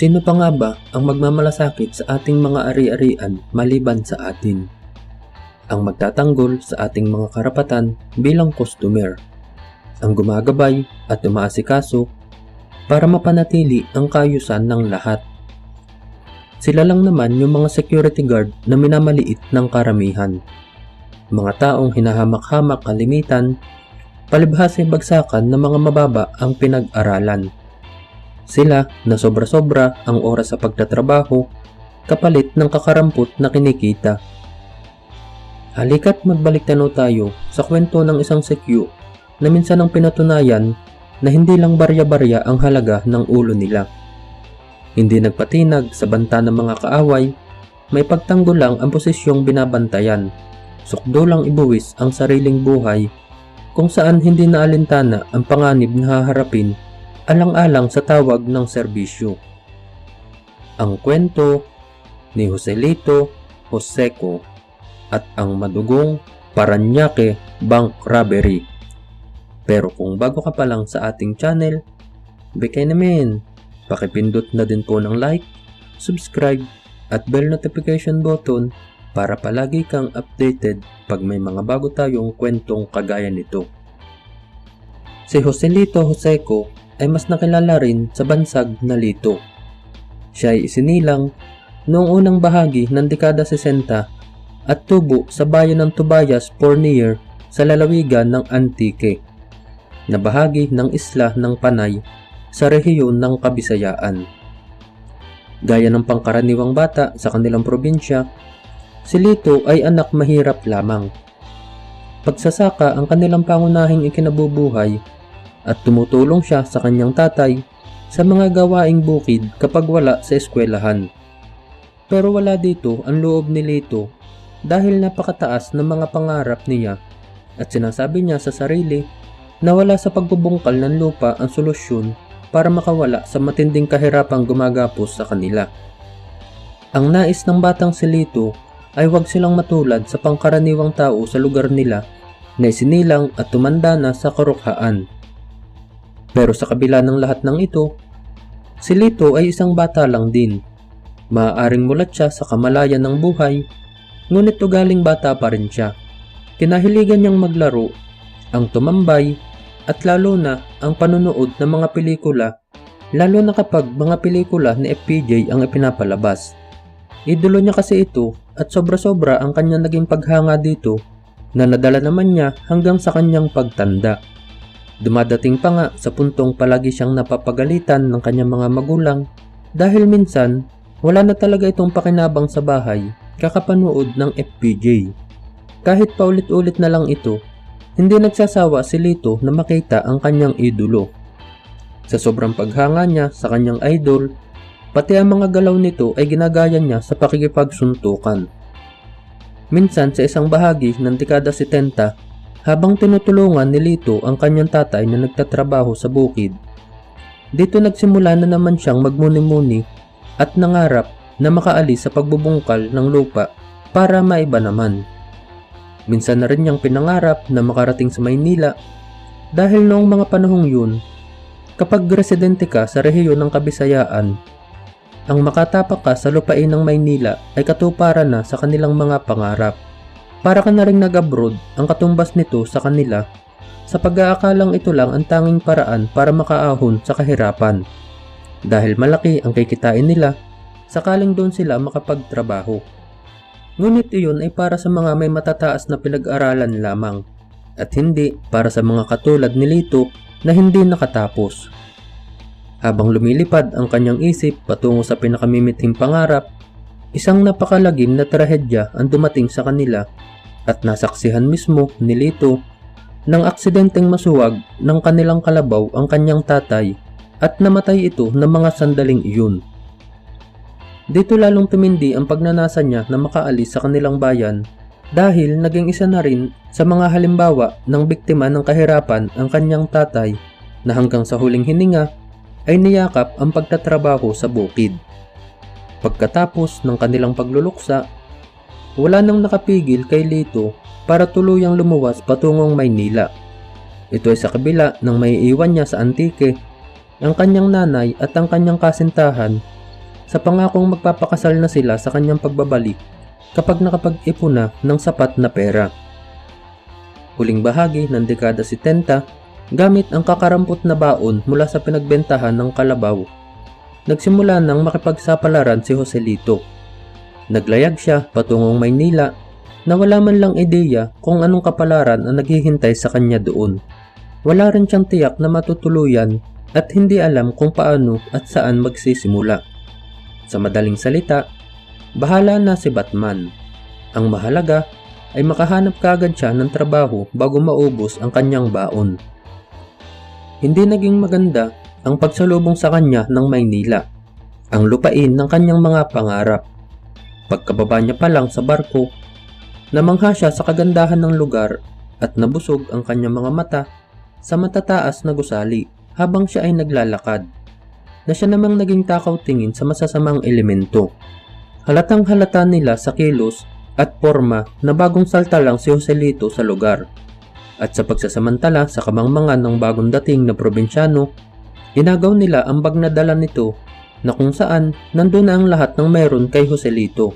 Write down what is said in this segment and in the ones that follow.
Sino pa nga ba ang magmamalasakit sa ating mga ari-arian maliban sa atin? Ang magtatanggol sa ating mga karapatan bilang customer. Ang gumagabay at umaasikaso para mapanatili ang kayusan ng lahat. Sila lang naman yung mga security guard na minamaliit ng karamihan. Mga taong hinahamak-hamak kalimitan, palibhas ay bagsakan ng mga mababa ang pinag-aralan. Sila na sobra-sobra ang oras sa pagtatrabaho kapalit ng kakarampot na kinikita. Halika't magbalik tanaw tayo sa kwento ng isang sekyu na minsan ang pinatunayan na hindi lang barya-barya ang halaga ng ulo nila. Hindi nagpatinag sa banta ng mga kaaway, may pagtanggol lang ang posisyong binabantayan. Sukdo lang ibuwis ang sariling buhay kung saan hindi naalintana ang panganib na haharapin alang-alang sa tawag ng serbisyo. Ang kwento ni Joselito Joseco at ang madugong Paranaque Bank Robbery. Pero kung bago ka pa lang sa ating channel, bigay namin, pakipindot na din po ng like, subscribe, at bell notification button para palagi kang updated pag may mga bago tayong kwentong kagaya nito. Si Joselito Joseco ay mas nakilala rin sa bansag na Lito. Siya ay isinilang noong unang bahagi ng dekada 60 at tubo sa bayan ng Tubayas, Pornier sa lalawigan ng Antique, na bahagi ng isla ng Panay sa rehiyon ng Kabisayaan. Gaya ng pangkaraniwang bata sa kanilang probinsya, si Lito ay anak mahirap lamang. Pagsasaka ang kanilang pangunahing ikinabubuhay at tumutulong siya sa kanyang tatay sa mga gawaing bukid kapag wala sa eskwelahan. Pero wala dito ang loob ni Lito dahil napakataas ng mga pangarap niya at sinasabi niya sa sarili na wala sa pagbubungkal ng lupa ang solusyon para makawala sa matinding kahirapang gumagapos sa kanila. Ang nais ng batang si Lito ay huwag silang matulad sa pangkaraniwang tao sa lugar nila na isinilang at tumanda na sa karukhaan pero sa kabila ng lahat ng ito, si Lito ay isang bata lang din. Maaaring mulat siya sa kamalayan ng buhay, ngunit ugaling bata pa rin siya. Kinahiligan niyang maglaro, ang tumambay, at lalo na ang panonood ng mga pelikula, lalo na kapag mga pelikula ni FPJ ang ipinapalabas. Idolo niya kasi ito at sobra-sobra ang kanyang naging paghanga dito na nadala naman niya hanggang sa kanyang pagtanda. Dumadating pa nga sa puntong palagi siyang napapagalitan ng kanyang mga magulang dahil minsan wala na talaga itong pakinabang sa bahay kakapanood ng FPJ. Kahit paulit-ulit na lang ito, hindi nagsasawa si Lito na makita ang kanyang idolo. Sa sobrang paghanga niya sa kanyang idol, pati ang mga galaw nito ay ginagaya niya sa pakikipagsuntukan. Minsan sa isang bahagi ng dekada 70, habang tinutulungan ni Lito ang kanyang tatay na nagtatrabaho sa bukid. Dito nagsimula na naman siyang magmuni-muni at nangarap na makaalis sa pagbubungkal ng lupa para maiba naman. Minsan na rin niyang pinangarap na makarating sa Maynila dahil noong mga panahong yun, kapag residente ka sa rehiyon ng Kabisayaan, ang makatapak ka sa lupain ng Maynila ay katuparan na sa kanilang mga pangarap. Para ka na rin nag-abroad ang katumbas nito sa kanila sa pag-aakalang ito lang ang tanging paraan para makaahon sa kahirapan. Dahil malaki ang kikitain nila, sakaling doon sila makapagtrabaho. Ngunit iyon ay para sa mga may matataas na pinag-aralan lamang at hindi para sa mga katulad ni Lito na hindi nakatapos. Habang lumilipad ang kanyang isip patungo sa pinakamimithing pangarap, isang napakalagim na trahedya ang dumating sa kanila at nasaksihan mismo ni Lito ng aksidenteng masuwag ng kanilang kalabaw ang kanyang tatay at namatay ito ng mga sandaling iyon. Dito lalong tumindi ang pagnanasa niya na makaalis sa kanilang bayan dahil naging isa na rin sa mga halimbawa ng biktima ng kahirapan ang kanyang tatay na hanggang sa huling hininga ay niyakap ang pagtatrabaho sa bukid. Pagkatapos ng kanilang pagluluksa wala nang nakapigil kay Lito para tuluyang lumuwas patungong Maynila. Ito ay sa kabila ng may iwan niya sa Antique, ang kanyang nanay at ang kanyang kasintahan sa pangakong magpapakasal na sila sa kanyang pagbabalik kapag nakapag-ipon na ng sapat na pera. Huling bahagi ng dekada 70, gamit ang kakarampot na baon mula sa pinagbentahan ng kalabaw, nagsimula nang makipagsapalaran si Joselito. Naglayag siya patungong Maynila na wala man lang ideya kung anong kapalaran ang naghihintay sa kanya doon. Wala rin siyang tiyak na matutuluyan at hindi alam kung paano at saan magsisimula. Sa madaling salita, bahala na si Batman. Ang mahalaga ay makahanap kagad siya ng trabaho bago maubos ang kanyang baon. Hindi naging maganda ang pagsalubong sa kanya ng Maynila, ang lupain ng kanyang mga pangarap. Pagkababa niya pa lang sa barko, namangha siya sa kagandahan ng lugar at nabusog ang kanyang mga mata sa matataas na gusali habang siya ay naglalakad na siya namang naging takaw tingin sa masasamang elemento. Halatang halata nila sa kilos at forma na bagong salta lang si Joselito sa lugar. At sa pagsasamantala sa kamangmangan ng bagong dating na probinsyano, inagaw nila ang bag na dala nito na kung saan nandun na ang lahat ng meron kay Joselito.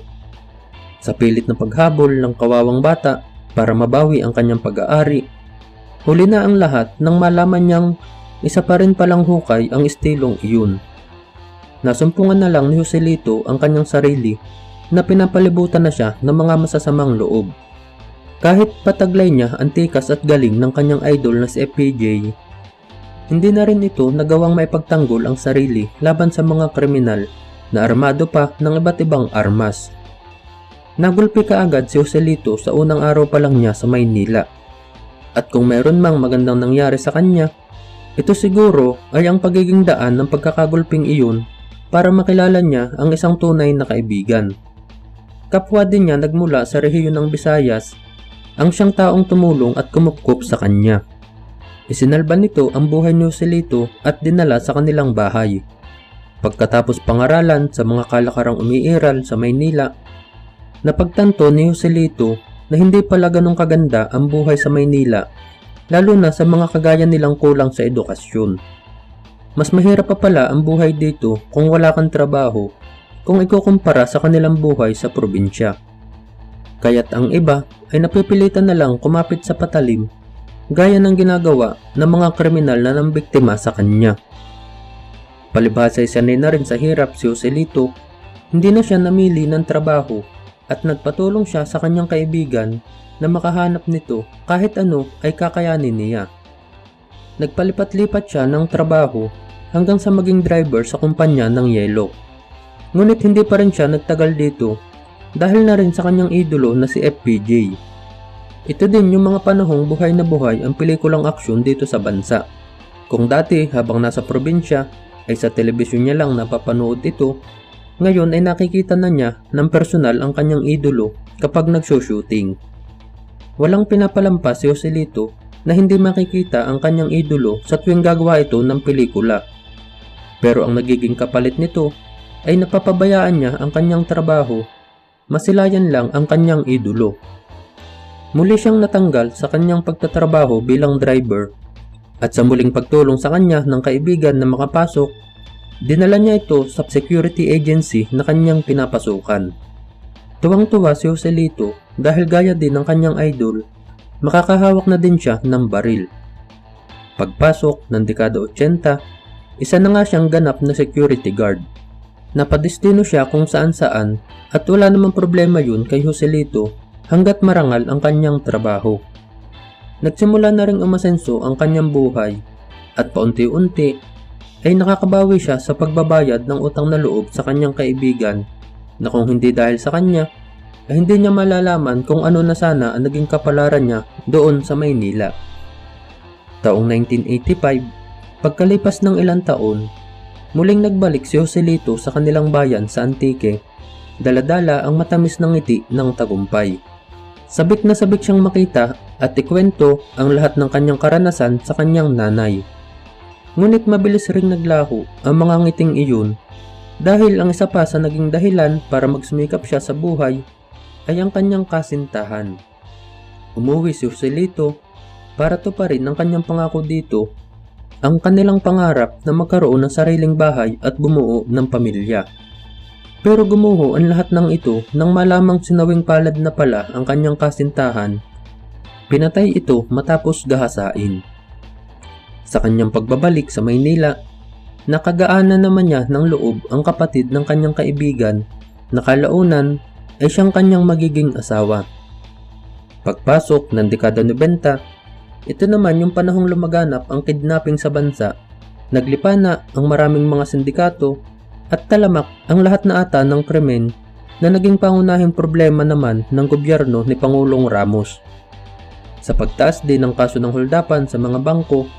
Sa pilit na paghabol ng kawawang bata para mabawi ang kanyang pag-aari, huli na ang lahat nang malaman niyang isa pa rin palang hukay ang estilong iyon. Nasumpungan na lang ni Joselito ang kanyang sarili na pinapalibutan na siya ng mga masasamang loob. Kahit pataglay niya ang tikas at galing ng kanyang idol na si FPJ, hindi na rin ito nagawang maipagtanggol ang sarili laban sa mga kriminal na armado pa ng iba't ibang armas. Nagulpi kaagad si Joselito sa unang araw pa lang niya sa Maynila. At kung meron mang magandang nangyari sa kanya, ito siguro ay ang pagiging daan ng pagkakagulping iyon para makilala niya ang isang tunay na kaibigan. Kapwa din niya nagmula sa rehiyon ng Visayas ang siyang taong tumulong at kumupkup sa kanya. Isinalba nito ang buhay ni Joselito at dinala sa kanilang bahay. Pagkatapos pangaralan sa mga kalakarang umiiral sa Maynila, napagtanto ni Joselito na hindi pala ganong kaganda ang buhay sa Maynila lalo na sa mga kagaya nilang kulang sa edukasyon. Mas mahirap pa pala ang buhay dito kung wala kang trabaho kung ikukumpara sa kanilang buhay sa probinsya. Kaya't ang iba ay napipilitan na lang kumapit sa patalim gaya ng ginagawa ng mga kriminal na nang biktima sa kanya. Palibhasa sanay na rin sa hirap si Joselito, hindi na siya namili ng trabaho at nagpatulong siya sa kanyang kaibigan na makahanap nito kahit ano ay kakayanin niya. Nagpalipat-lipat siya ng trabaho hanggang sa maging driver sa kumpanya ng yelo. Ngunit hindi pa rin siya nagtagal dito dahil na rin sa kanyang idolo na si FPJ. Ito din yung mga panahong buhay na buhay ang pelikulang aksyon dito sa bansa. Kung dati habang nasa probinsya ay sa telebisyon niya lang napapanood ito, ngayon ay nakikita na niya ng personal ang kanyang idolo kapag nagsushooting. Walang pinapalampas si Joselito na hindi makikita ang kanyang idolo sa tuwing gagawa ito ng pelikula. Pero ang nagiging kapalit nito ay napapabayaan niya ang kanyang trabaho, masilayan lang ang kanyang idolo. Muli siyang natanggal sa kanyang pagtatrabaho bilang driver at sa muling pagtulong sa kanya ng kaibigan na makapasok, dinala niya ito sa security agency na kanyang pinapasukan. Tuwang-tuwa si Joselito dahil gaya din ng kanyang idol, makakahawak na din siya ng baril. Pagpasok ng dekada 80, isa na nga siyang ganap na security guard. Napadestino siya kung saan saan at wala namang problema yun kay Joselito hanggat marangal ang kanyang trabaho. Nagsimula na ring umasenso ang kanyang buhay at paunti-unti ay nakakabawi siya sa pagbabayad ng utang na loob sa kanyang kaibigan na kung hindi dahil sa kanya ay hindi niya malalaman kung ano na sana ang naging kapalaran niya doon sa Maynila. Taong 1985, pagkalipas ng ilang taon, muling nagbalik si Joselito sa kanilang bayan sa Antique, daladala ang matamis ng ngiti ng tagumpay. Sabik na sabik siyang makita at ikwento ang lahat ng kanyang karanasan sa kanyang nanay. Ngunit mabilis ring naglaho ang mga ngiting iyon dahil ang isa pa sa naging dahilan para magsumikap siya sa buhay ay ang kanyang kasintahan. Umuwi si Joselito para tuparin ang kanyang pangako dito, ang kanilang pangarap na magkaroon ng sariling bahay at bumuo ng pamilya. Pero gumuho ang lahat ng ito nang malamang sinawing palad na pala ang kanyang kasintahan. Pinatay ito matapos gahasain. Sa kanyang pagbabalik sa Maynila, nakagaanan naman niya ng loob ang kapatid ng kanyang kaibigan na kalaunan ay siyang kanyang magiging asawa. Pagpasok ng dekada 90, ito naman yung panahong lumaganap ang kidnapping sa bansa. Naglipa na ang maraming mga sindikato at talamak ang lahat na ata ng krimen na naging pangunahing problema naman ng gobyerno ni Pangulong Ramos. Sa pagtaas din ng kaso ng holdapan sa mga bangko,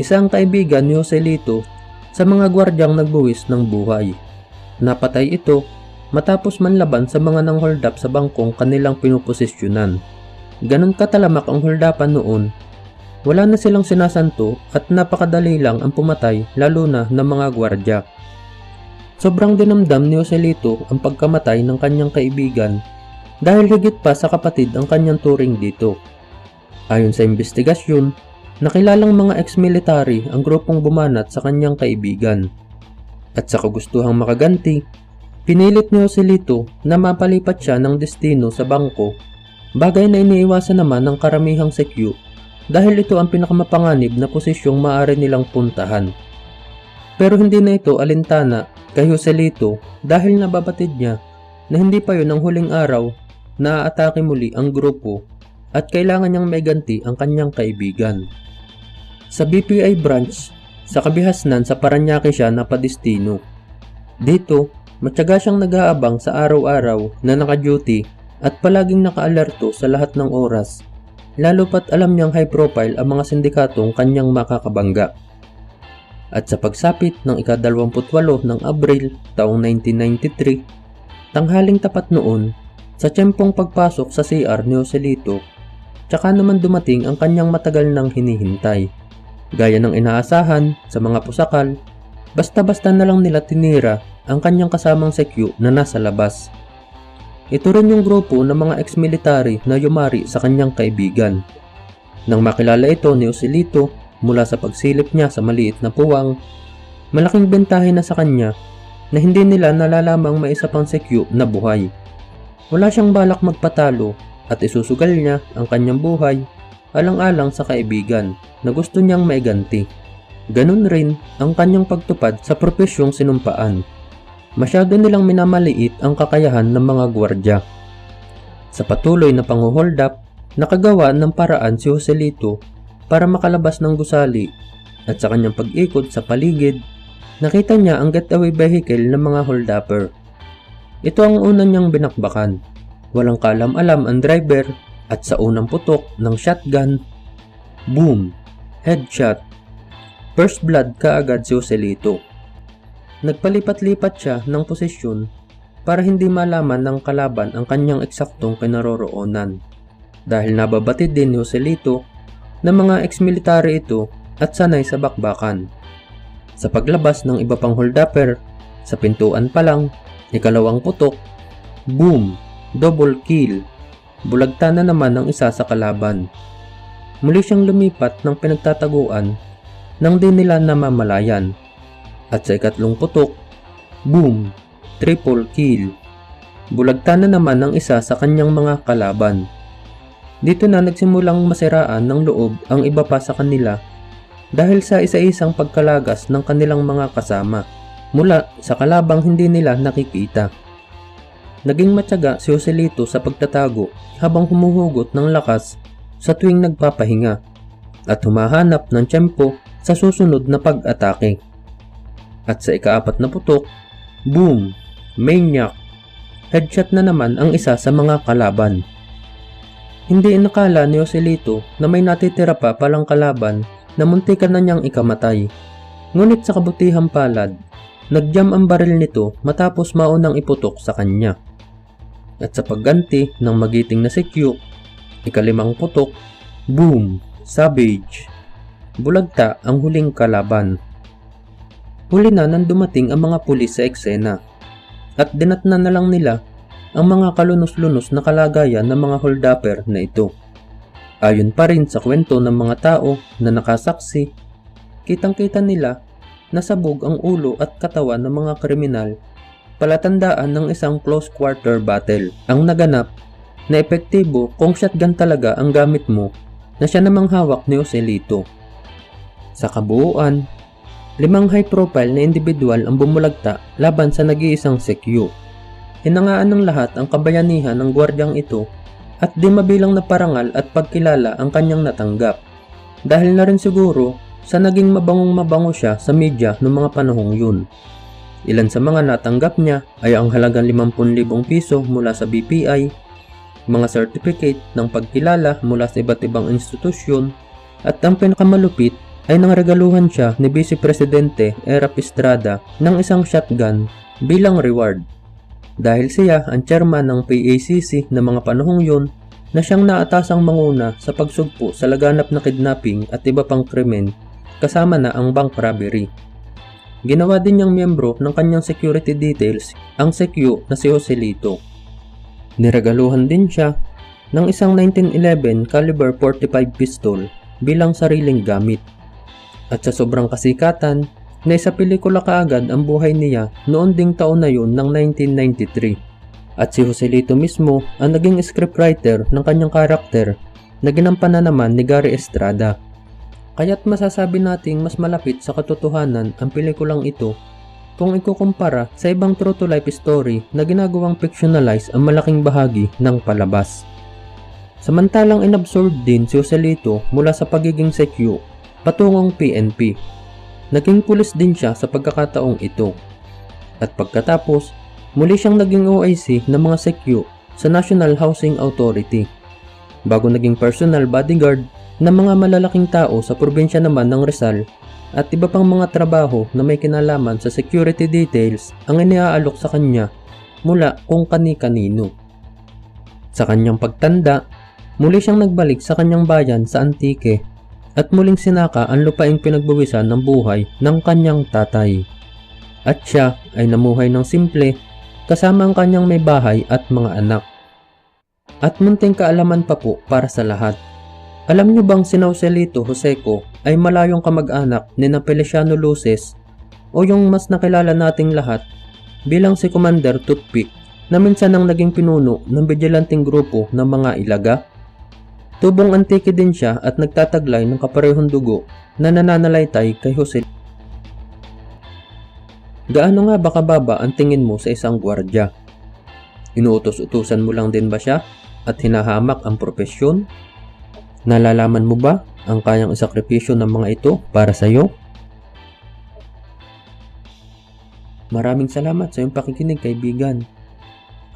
isang kaibigan ni Jose Lito sa mga gwardyang nagbuwis ng buhay. Napatay ito matapos manlaban sa mga nang hold sa bangkong kanilang pinuposisyonan. Ganon katalamak ang holdapan noon. Wala na silang sinasanto at napakadali lang ang pumatay lalo na ng mga gwardya. Sobrang dinamdam ni Joselito ang pagkamatay ng kanyang kaibigan dahil higit pa sa kapatid ang kanyang turing dito. Ayon sa investigasyon, nakilalang mga ex-military ang grupong bumanat sa kanyang kaibigan. At sa kagustuhang makaganti, pinilit ni Joselito na mapalipat siya ng destino sa bangko, bagay na iniiwasan naman ng karamihang sekyu dahil ito ang pinakamapanganib na posisyong maaari nilang puntahan. Pero hindi na ito alintana kay Joselito dahil nababatid niya na hindi pa yun ang huling araw na aatake muli ang grupo at kailangan niyang may ganti ang kanyang kaibigan. Sa BPI branch, sa kabihasnan sa Paranaque siya napadestino. Dito, matyaga siyang nag-aabang sa araw-araw na naka-duty at palaging naka-alerto sa lahat ng oras, lalo pat alam niyang high profile ang mga sindikatong kanyang makakabangga at sa pagsapit ng ika-28 ng Abril taong 1993, tanghaling tapat noon, sa tiyempong pagpasok sa CR ni Joselito, tsaka naman dumating ang kanyang matagal nang hinihintay. Gaya ng inaasahan sa mga pusakal, basta-basta na lang nila tinira ang kanyang kasamang sekyu na nasa labas. Ito rin yung grupo ng mga ex-military na yumari sa kanyang kaibigan. Nang makilala ito ni Joselito, mula sa pagsilip niya sa maliit na puwang, malaking bentahe na sa kanya na hindi nila nalalamang may isa pang sekyu na buhay. Wala siyang balak magpatalo at isusugal niya ang kanyang buhay alang-alang sa kaibigan na gusto niyang maiganti. Ganun rin ang kanyang pagtupad sa propesyong sinumpaan. Masyado nilang minamaliit ang kakayahan ng mga gwardya. Sa patuloy na panguhold up, nakagawa ng paraan si Joselito para makalabas ng gusali at sa kanyang pag-ikot sa paligid, nakita niya ang getaway vehicle ng mga holdupper. Ito ang una niyang binakbakan. Walang kalam-alam ang driver at sa unang putok ng shotgun, boom, headshot. First blood kaagad si Joselito. Nagpalipat-lipat siya ng posisyon para hindi malaman ng kalaban ang kanyang eksaktong kinaroroonan. Dahil nababatid din ni Joselito ng mga ex-military ito at sanay sa bakbakan. Sa paglabas ng iba pang holdupper, sa pintuan pa lang, ikalawang putok, boom, double kill, bulagta na naman ang isa sa kalaban. Muli siyang lumipat ng pinagtataguan nang di nila namamalayan. At sa ikatlong putok, boom, triple kill. Bulagta na naman ang isa sa kanyang mga kalaban. Dito na nagsimulang masiraan ng loob ang iba pa sa kanila dahil sa isa-isang pagkalagas ng kanilang mga kasama mula sa kalabang hindi nila nakikita. Naging matyaga si Joselito sa pagtatago habang humuhugot ng lakas sa tuwing nagpapahinga at humahanap ng tiyempo sa susunod na pag-atake. At sa ikaapat na putok, boom, maniac, headshot na naman ang isa sa mga kalaban. Hindi inakala ni Joselito na may natitira pa palang kalaban na muntikan na niyang ikamatay. Ngunit sa kabutihang palad, nagyam ang baril nito matapos maunang iputok sa kanya. At sa pagganti ng magiting na sekyu, ikalimang putok, boom, savage. Bulagta ang huling kalaban. Huli na nang dumating ang mga pulis sa eksena at dinatna na lang nila ang mga kalunos-lunos na kalagayan ng mga holdupper na ito. Ayon pa rin sa kwento ng mga tao na nakasaksi, kitang-kita nila na sabog ang ulo at katawan ng mga kriminal palatandaan ng isang close quarter battle ang naganap na epektibo kung shotgun talaga ang gamit mo na siya namang hawak ni Joselito. Sa kabuuan, limang high profile na individual ang bumulagta laban sa nag-iisang sekyu. Hinangaan ng lahat ang kabayanihan ng gwardyang ito at di mabilang na parangal at pagkilala ang kanyang natanggap. Dahil na rin siguro sa naging mabangong mabango siya sa media noong mga panahong yun. Ilan sa mga natanggap niya ay ang halagang 50,000 piso mula sa BPI, mga certificate ng pagkilala mula sa iba't ibang institusyon, at ang pinakamalupit ay nang regaluhan siya ni Vice Presidente Erap Estrada ng isang shotgun bilang reward. Dahil siya ang chairman ng PACC na mga panahong yun na siyang naatasang manguna sa pagsugpo sa laganap na kidnapping at iba pang krimen kasama na ang bank robbery. Ginawa din niyang miyembro ng kanyang security details ang Secure na si Joselito. Niregaluhan din siya ng isang 1911 caliber 45 pistol bilang sariling gamit. At sa sobrang kasikatan, na sa pelikula kaagad ang buhay niya noon ding taon na yun ng 1993. At si Joselito mismo ang naging scriptwriter ng kanyang karakter na ginampanan naman ni Gary Estrada. Kaya't masasabi nating mas malapit sa katotohanan ang pelikulang ito kung ikukumpara sa ibang true to life story na ginagawang fictionalize ang malaking bahagi ng palabas. Samantalang inabsorb din si Joselito mula sa pagiging secure patungong PNP. Naging pulis din siya sa pagkakataong ito. At pagkatapos, muli siyang naging OIC ng mga secure sa National Housing Authority. Bago naging personal bodyguard ng mga malalaking tao sa probinsya naman ng Rizal at iba pang mga trabaho na may kinalaman sa security details ang iniaalok sa kanya mula kung kani-kanino. Sa kanyang pagtanda, muli siyang nagbalik sa kanyang bayan sa Antique at muling sinaka ang lupaing pinagbawisan ng buhay ng kanyang tatay. At siya ay namuhay ng simple kasama ang kanyang may bahay at mga anak. At munting kaalaman pa po para sa lahat. Alam niyo bang si Nauselito Joseco ay malayong kamag-anak ni na Feliciano Luces o yung mas nakilala nating lahat bilang si Commander Toothpick na minsan ang naging pinuno ng bijilanting grupo ng mga ilaga? Tubong antike din siya at nagtataglay ng kaparehong dugo na nananalaytay kay Jose. Gaano nga ba kababa ang tingin mo sa isang gwardya? Inuutos-utusan mo lang din ba siya at hinahamak ang propesyon? Nalalaman mo ba ang kayang isakripisyo ng mga ito para sa iyo? Maraming salamat sa iyong pakikinig kaibigan.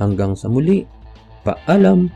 Hanggang sa muli, paalam!